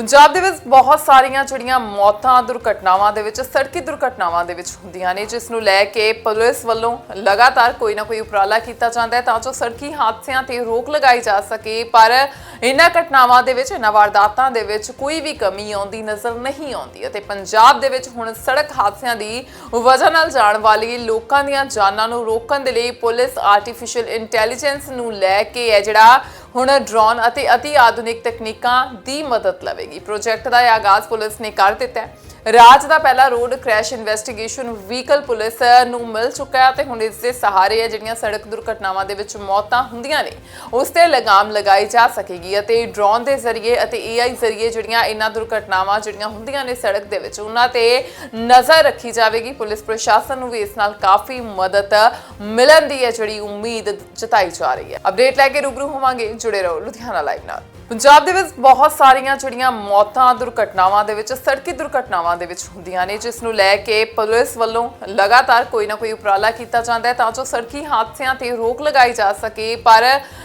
ਪੰਜਾਬ ਦੇ ਵਿੱਚ ਬਹੁਤ ਸਾਰੀਆਂ ਜਿਹੜੀਆਂ ਮੌਤਾਂ, ਦੁਰਘਟਨਾਵਾਂ ਦੇ ਵਿੱਚ, ਸੜਕੀ ਦੁਰਘਟਨਾਵਾਂ ਦੇ ਵਿੱਚ ਹੁੰਦੀਆਂ ਨੇ, ਜਿਸ ਨੂੰ ਲੈ ਕੇ ਪੁਲਿਸ ਵੱਲੋਂ ਲਗਾਤਾਰ ਕੋਈ ਨਾ ਕੋਈ ਉਪਰਾਲਾ ਕੀਤਾ ਜਾਂਦਾ ਹੈ ਤਾਂ ਜੋ ਸੜਕੀ ਹਾਦਸਿਆਂ ਤੇ ਰੋਕ ਲਗਾਈ ਜਾ ਸਕੇ। ਪਰ ਇਹਨਾਂ ਘਟਨਾਵਾਂ ਦੇ ਵਿੱਚ ਇਹਨਾਂ ਵਾਰਦਾਤਾਂ ਦੇ ਵਿੱਚ ਕੋਈ ਵੀ ਕਮੀ ਆਉਂਦੀ ਨਜ਼ਰ ਨਹੀਂ ਆਉਂਦੀ ਅਤੇ ਪੰਜਾਬ ਦੇ ਵਿੱਚ ਹੁਣ ਸੜਕ ਹਾਦਸਿਆਂ ਦੀ ਵਜ੍ਹਾ ਨਾਲ ਜਾਣ ਵਾਲੀ ਲੋਕਾਂ ਦੀਆਂ ਜਾਨਾਂ ਨੂੰ ਰੋਕਣ ਦੇ ਲਈ ਪੁਲਿਸ ਆਰਟੀਫੀਸ਼ੀਅਲ ਇੰਟੈਲੀਜੈਂਸ ਨੂੰ ਲੈ ਕੇ ਹੈ ਜਿਹੜਾ ਹੁਣ ਡਰੋਨ ਅਤੇ ਅਤੀ ਆਧੁਨਿਕ ਤਕਨੀਕਾਂ ਦੀ ਮਦਦ ਲਵੇਗੀ। ਪ੍ਰੋਜੈਕਟ ਦਾ ਇਹ ਆਗਾਜ਼ ਪੁਲਿਸ ਨੇ ਕਰ ਦਿੱਤਾ ਹੈ। ਰਾਜ ਦਾ ਪਹਿਲਾ road crash investigation vehicle police ਨੂੰ ਮਿਲ ਚੁੱਕਾ ਹੈ ਤੇ ਹੁਣ ਇਸ ਦੇ ਸਹਾਰੇ ਹੈ ਜਿਹੜੀਆਂ ਸੜਕ ਦੁਰਘਟਨਾਵਾਂ ਦੇ ਵਿੱਚ ਮੌਤਾਂ ਹੁੰਦੀਆਂ ਨੇ, ਉਸ ਤੇ ਲਗਾਮ ਲਗਾਈ ਜਾ ਸਕੇਗੀ ਅਤੇ ਡਰੋਨ ਦੇ ਜ਼ਰੀਏ ਅਤੇ AI ਜ਼ਰੀਏ ਜਿਹੜੀਆਂ ਇਹਨਾਂ ਦੁਰਘਟਨਾਵਾਂ ਜਿਹੜੀਆਂ ਹੁੰਦੀਆਂ ਨੇ ਸੜਕ ਦੇ ਵਿੱਚ, ਉਹਨਾਂ ਤੇ ਨਜ਼ਰ ਰੱਖੀ ਜਾਵੇਗੀ। ਪੁਲਿਸ ਪ੍ਰਸ਼ਾਸਨ ਨੂੰ ਵੀ ਇਸ ਨਾਲ ਕਾਫੀ ਮਦਦ ਮਿਲਣ ਦੀ ਹੈ ਜਿਹੜੀ ਉਮੀਦ ਜਤਾਈ ਜਾ ਰਹੀ ਹੈ। ਅਪਡੇਟ ਲੈ ਕੇ ਰੂਬਰੂ ਹੋਵਾਂਗੇ। ਜੁੜੇ ਰਹੋ ਲੁਧਿਆਣਾ ਲਾਈਵ ਨਾਲ। ਪੰਜਾਬ ਦੇ ਵਿੱਚ ਬਹੁਤ ਸਾਰੀਆਂ ਜਿਹੜੀਆਂ ਮੌਤਾਂ, ਦੁਰਘਟਨਾਵਾਂ ਦੇ ਵਿੱਚ, ਸੜਕੀ ਦੁਰਘਟਨਾਵਾਂ ਦੇ ਵਿੱਚ ਹੁੰਦੀਆਂ ਨੇ, ਜਿਸ ਨੂੰ ਲੈ ਕੇ ਪੁਲਿਸ ਵੱਲੋਂ ਲਗਾਤਾਰ ਕੋਈ ਨਾ ਕੋਈ ਉਪਰਾਲਾ ਕੀਤਾ ਜਾਂਦਾ ਹੈ ਤਾਂ ਜੋ ਸੜਕੀ ਹਾਦਸਿਆਂ ਤੇ ਰੋਕ ਲਗਾਈ ਜਾ ਸਕੇ। ਪਰ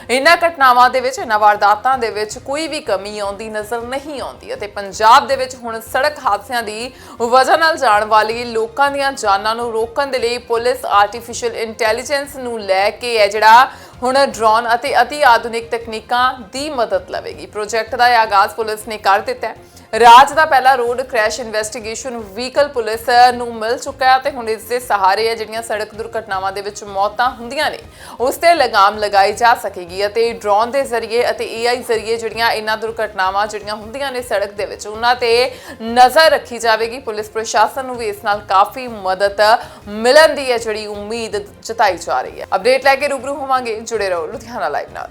ਇਹਨਾਂ ਘਟਨਾਵਾਂ ਦੇ ਵਿੱਚ ਇਹਨਾਂ ਵਾਰਦਾਤਾਂ ਦੇ ਵਿੱਚ ਕੋਈ ਵੀ ਕਮੀ ਆਉਂਦੀ ਨਜ਼ਰ ਨਹੀਂ ਆਉਂਦੀ ਅਤੇ ਪੰਜਾਬ ਦੇ ਵਿੱਚ ਹੁਣ ਸੜਕ ਹਾਦਸਿਆਂ ਦੀ ਵਜ੍ਹਾ ਨਾਲ ਜਾਣ ਵਾਲੀ ਲੋਕਾਂ ਦੀਆਂ ਜਾਨਾਂ ਨੂੰ ਰੋਕਣ ਦੇ ਲਈ ਪੁਲਿਸ ਆਰਟੀਫੀਸ਼ੀਅਲ ਇੰਟੈਲੀਜੈਂਸ ਨੂੰ ਲੈ ਕੇ ਹੈ ਜਿਹੜਾ ਹੁਣ ਡਰੋਨ ਅਤੇ ਅਤੀ ਆਧੁਨਿਕ ਤਕਨੀਕਾਂ ਦੀ ਮਦਦ ਲਵੇਗੀ। ਪ੍ਰੋਜੈਕਟ ਦਾ ਇਹ ਆਗਾਜ਼ ਪੁਲਿਸ ਨੇ ਕਰ ਦਿੱਤਾ ਹੈ। ਰਾਜ ਦਾ ਪਹਿਲਾ road crash investigation vehicle police ਨੂੰ ਮਿਲ ਚੁੱਕਾ ਹੈ ਤੇ ਹੁਣ ਇਸ ਦੇ ਸਹਾਰੇ ਹੈ ਜਿਹੜੀਆਂ ਸੜਕ ਦੁਰਘਟਨਾਵਾਂ ਦੇ ਵਿੱਚ ਮੌਤਾਂ ਹੁੰਦੀਆਂ ਨੇ। ਉਸ ਤੇ ਲਗਾਮ ਲਗਾਈ ਜਾ ਸਕੇਗੀ ਅਤੇ ਡਰੋਨ ਦੇ ਜ਼ਰੀਏ ਅਤੇ AI ਜ਼ਰੀਏ ਜਿਹੜੀਆਂ ਇਹਨਾਂ ਦੁਰਘਟਨਾਵਾਂ ਜਿਹੜੀਆਂ ਹੁੰਦੀਆਂ ਨੇ ਸੜਕ ਦੇ ਵਿੱਚ, ਉਹਨਾਂ ਤੇ ਨਜ਼ਰ ਰੱਖੀ ਜਾਵੇਗੀ। ਪੁਲਿਸ ਪ੍ਰਸ਼ਾਸਨ ਨੂੰ ਵੀ ਇਸ ਨਾਲ ਕਾਫੀ ਮਦਦ ਮਿਲਣ ਦੀ ਹੈ ਜਿਹੜੀ ਉਮੀਦ ਜਤਾਈ ਜਾ ਰਹੀ ਹੈ। ਅਪਡੇਟ ਲੈ ਕੇ ਰੂਬਰੂ ਹੋਵਾਂਗੇ। ਜੁੜੇ ਰਹੋ ਲੁਧਿਆਣਾ ਲਾਈਵ ਨਾਲ।